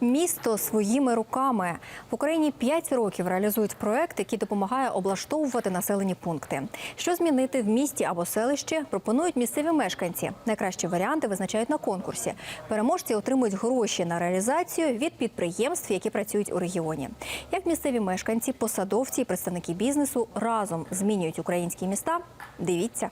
Місто своїми руками в Україні 5 років реалізують проект, який допомагає облаштовувати населені пункти. Що змінити в місті або селищі, пропонують місцеві мешканці. Найкращі варіанти визначають на конкурсі. Переможці отримують гроші на реалізацію від підприємств, які працюють у регіоні. Як місцеві мешканці, посадовці і представники бізнесу разом змінюють українські міста? Дивіться.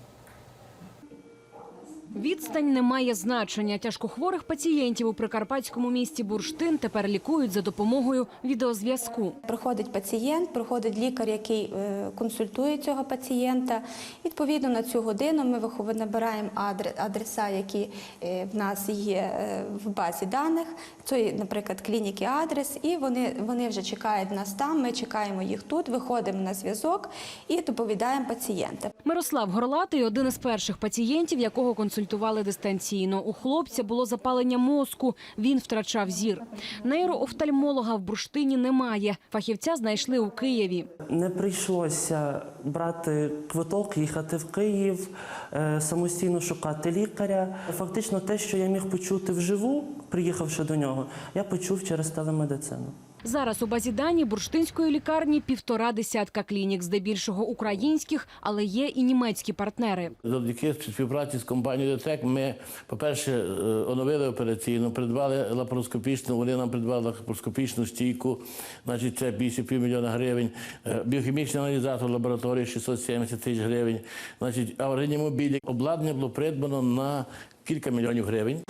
Відстань не має значення. Тяжкохворих пацієнтів у прикарпатському місті Бурштин тепер лікують за допомогою відеозв'язку. Приходить пацієнт, приходить лікар, який е, консультує цього пацієнта. Відповідно на цю годину ми набираємо адреса, які е, в нас є е, в базі даних. Це, наприклад, клініки адрес, і вони, вони вже чекають нас там. Ми чекаємо їх тут, виходимо на зв'язок і доповідаємо пацієнта. Мирослав Горлатий один із перших пацієнтів, якого консультували дистанційно. У хлопця було запалення мозку. Він втрачав зір. Нейроофтальмолога в Бурштині немає. Фахівця знайшли у Києві. Не прийшлося брати квиток, їхати в Київ, е, самостійно шукати лікаря. Фактично, те, що я міг почути вживу, приїхавши до нього, я почув через телемедицину. Зараз у базі дані бурштинської лікарні півтора десятка клінік, здебільшого українських, але є і німецькі партнери. Завдяки співпраці з компанією ДТЕК ми, по-перше, е, оновили операційну, придбали лапароскопічну, вони нам придбали лапароскопічну стійку, значить це більше півмільйона гривень, Е, біохімічний аналізатор лабораторії 670 тисяч гривень, значить, а реанімобілі. Обладнання було придбано на кілька мільйонів гривень.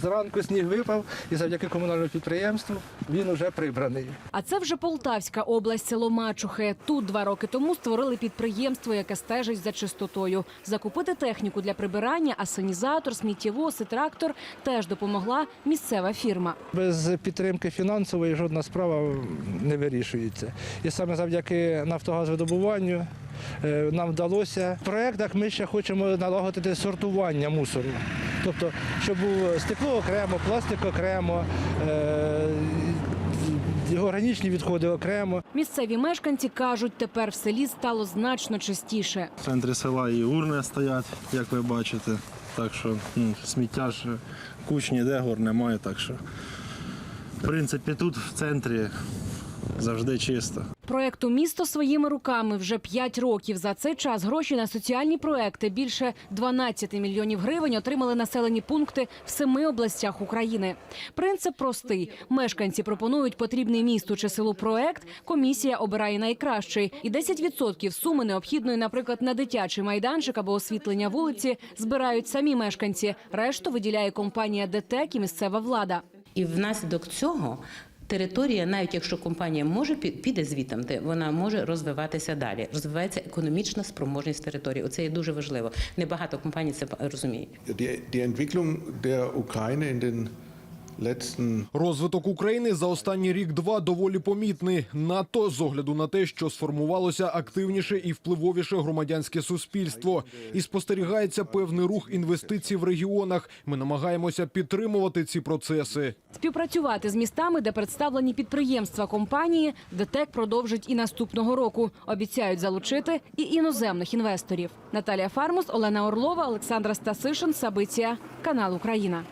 Зранку сніг випав, і завдяки комунальному підприємству він уже прибраний. А це вже Полтавська область, село Мачухи. Тут два роки тому створили підприємство, яке стежить за чистотою. Закупити техніку для прибирання, асенізатор, сміттєвоз і трактор теж допомогла місцева фірма. Без підтримки фінансової жодна справа не вирішується. І саме завдяки нафтогазвидобуванню нам вдалося. В проєктах ми ще хочемо налагодити сортування мусору. Тобто, щоб було стекло окремо, пластик окремо, е, органічні відходи окремо. Місцеві мешканці кажуть, тепер в селі стало значно чистіше. В центрі села і урни стоять, як ви бачите. Так що ну, сміття ж куч ніде гор немає. Так що, в принципі, тут в центрі завжди чисто. Проекту місто своїми руками вже 5 років. За цей час гроші на соціальні проекти більше 12 мільйонів гривень отримали населені пункти в семи областях України. Принцип простий: мешканці пропонують потрібний місту чи селу проект. Комісія обирає найкращий, і 10% суми необхідної, наприклад, на дитячий майданчик або освітлення вулиці, збирають самі мешканці. Решту виділяє компанія ДТЕК і місцева влада. І внаслідок цього територія, навіть якщо компанія може пі- піде звітом, де вона може розвиватися далі. Розвивається економічна спроможність території. Оце є дуже важливо. Небагато компаній це розуміють. Розвиток України за останній рік-два доволі помітний. Надто з огляду на те, що сформувалося активніше і впливовіше громадянське суспільство, і спостерігається певний рух інвестицій в регіонах. Ми намагаємося підтримувати ці процеси. Співпрацювати з містами, де представлені підприємства компанії, ДТЕК продовжить і наступного року. Обіцяють залучити і іноземних інвесторів. Наталія Фармус, Олена Орлова, Олександра Стасишин, Сабиція, канал Україна.